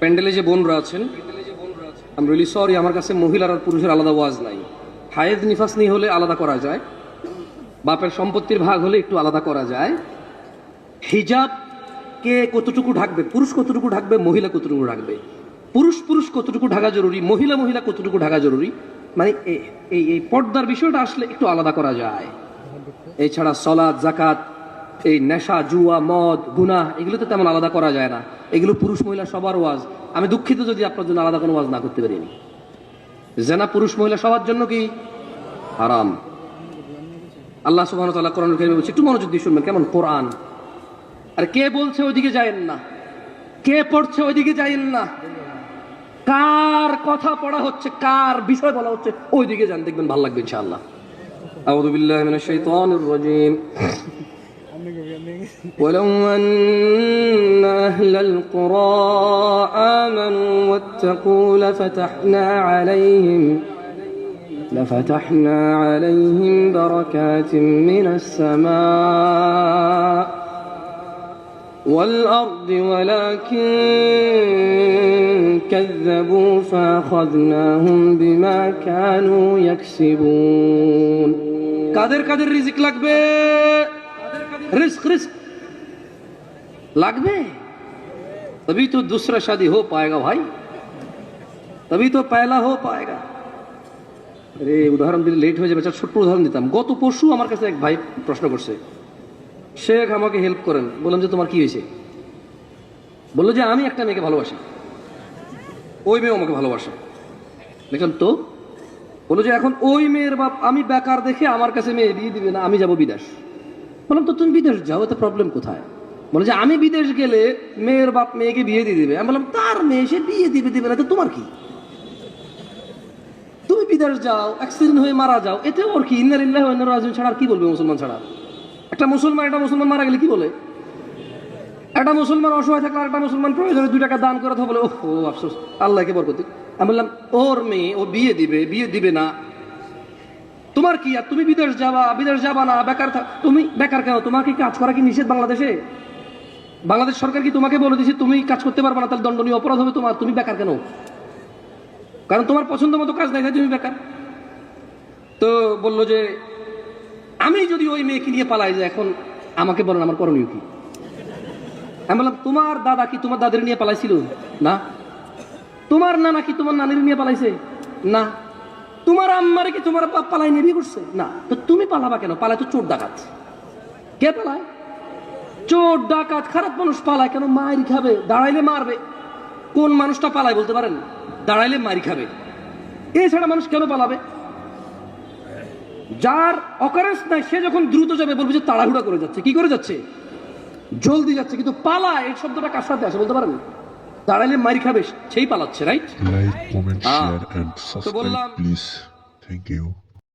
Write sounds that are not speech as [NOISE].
প্যান্ডেলে যে বোনরা আছেন আমি রিলি সরি আমার কাছে মহিলার আর পুরুষের আলাদা ওয়াজ নাই। হায়েদ নিফাস নিয়ে হলে আলাদা করা যায়, বাপের সম্পত্তির ভাগ হলে একটু আলাদা করা যায়। হিজাব কে কতটুকু ঢাকবে, পুরুষ কতটুকু ঢাকবে, মহিলা কতটুকু ঢাকবে? পুরুষ পুরুষ কতটুকু ঢাকা জরুরি, মহিলা মহিলা কতটুকু ঢাকা জরুরি? মানে এই এই পর্দার বিষয়টা আসলে একটু আলাদা করা যায়। এছাড়া সলাদ জাকাত এই নেশা, জুয়া, মদ, গুনাহ এগুলো তো তেমন আলাদা করা যায় না। এগুলো পুরুষ, মহিলা সবার ওয়াজ। আমি দুঃখিত যদি আপনার জন্য আলাদা কোনো ওয়াজ না করতে পারিনি জেনা পুরুষ, মহিলা সবার জন্য কি? হারাম। আল্লাহ ওয়া তাআলা কোরআন বলছে, একটু মনোযোগ দিয়ে শুনবেন, কেমন? কোরআন। আর কে বলছে ওইদিকে যায়েন না? কে পড়ছে ওইদিকে যায়েন না? কার কথা পড়া হচ্ছে, কার বিষয় বলা হচ্ছে, ওইদিকে যান, দেখবেন ভালো লাগবে ইনশাআল্লাহ। আউযু বিল্লাহি মিনাশ শাইতানির রাজীম। [LAUGHS] ولو أن أهل القرى آمنوا واتقوا لفتحنا عليهم لفتحنا عليهم بركات من السماء والأرض ولكن كذبوا فأخذناهم بما كانوا يكسبون. قادر قادر رزق لك بيه. रिस्क रिस्क লাগবে तभी तो दूसरा शादी हो पाएगा भाई तभी तो पहला हो पाएगा আরে উদাহরণ দিলে লেট হয়ে যাবে আচ্ছা ছোট্ট উদাহরণ দিতাম গত পরশু আমার কাছে এক ভাই প্রশ্ন করছে শেখ আমাকে হেল্প করেন বললাম যে তোমার কি হয়েছে বললো যে আমি একটা মেয়েকে ভালোবাসি ওই মেয়েও আমাকে ভালোবাসে দেখলাম তো বললো যে এখন ওই মেয়ের বাপ আমি বেকার দেখে আমার কাছে মেয়ে বিয়ে দিবে না আমি যাব বিদেশ বললাম তো, তুমি বিদেশ যাও, এতে প্রবলেম কোথায়? বলে যে, আমি বিদেশ গেলে মেয়ের বাপ মেয়েকে বিয়ে দিয়ে দিবে। আমি বললাম, তার মেয়ে সে বিয়ে দিবে দিবে না তো তোমার কি? তুমি বিদেশ যাও অ্যাক্সিডেন্ট হয়ে মারা যাও, এতে ওর কি? ইন্নার ইল্লাহ ইন্নার রাজিম ছাড়া আর কি বলবে মুসলমান ছাড়া? একটা মুসলমান একটা মুসলমান মারা গেলে কি বলে? একটা মুসলমান অসহায় থাকলে একটা মুসলমান প্রয়োজনে দুই টাকা দান করে তো বলে ও আফসোস, আল্লাহকে বরকতি আমি বললাম, ওর মেয়ে, ও বিয়ে দিবে বিয়ে দিবে না। তোমার কি আর? তুমি বিদেশ যাবা বিদেশ যাবা না, বেকার তুমি বেকার কেন? তোমার কি কাজ করা কি নিষেধ বাংলাদেশে? বাংলাদেশ সরকার কি তোমাকে বলে দিছে, তুমি কাজ করতে পারবে না, তাহলে দণ্ডনীয় অপরাধ হবে তোমার, তুমি বেকার কেন? কারণ তোমার পছন্দ মতো কাজ নাই তুমি বেকার। তো বলল যে, আমি যদি ওই মেয়েকে নিয়ে পালাই যে এখন আমাকে বলেন আমার করণীয় কি? আমি বললাম, তোমার দাদা কি তোমার দাদের নিয়ে পালাইছিল? না। তোমার নানা কি তোমার নানির নিয়ে পালাইছে? না। তোমার আম্মারে কি তোমার বাপ পালাই নিয়ে বিয়ে করছে? না। তো তুমি পালাবা কেন? পালায় তো চোর ডাকাত। কে পালায়? চোর, ডাকাত, খারাপ মানুষ পালায় কেন? মায়ের খাবে, দাঁড়াইলে মারবে। কোন মানুষটা পালায় বলতে পারেন? দাঁড়াইলে মারি খাবে। এছাড়া মানুষ কেন পালাবে? যার অকারেন্স নাই, সে যখন দ্রুত যাবে, বলবে যে তাড়াহুড়া করে যাচ্ছে। কি করে যাচ্ছে? জলদি যাচ্ছে, কিন্তু পালা এই শব্দটা কার সাথে আসে বলতে পারেন? দাঁড়ালে মারি খাবে সেই পালাচ্ছে রাইট লাইক থ্যাংক ইউ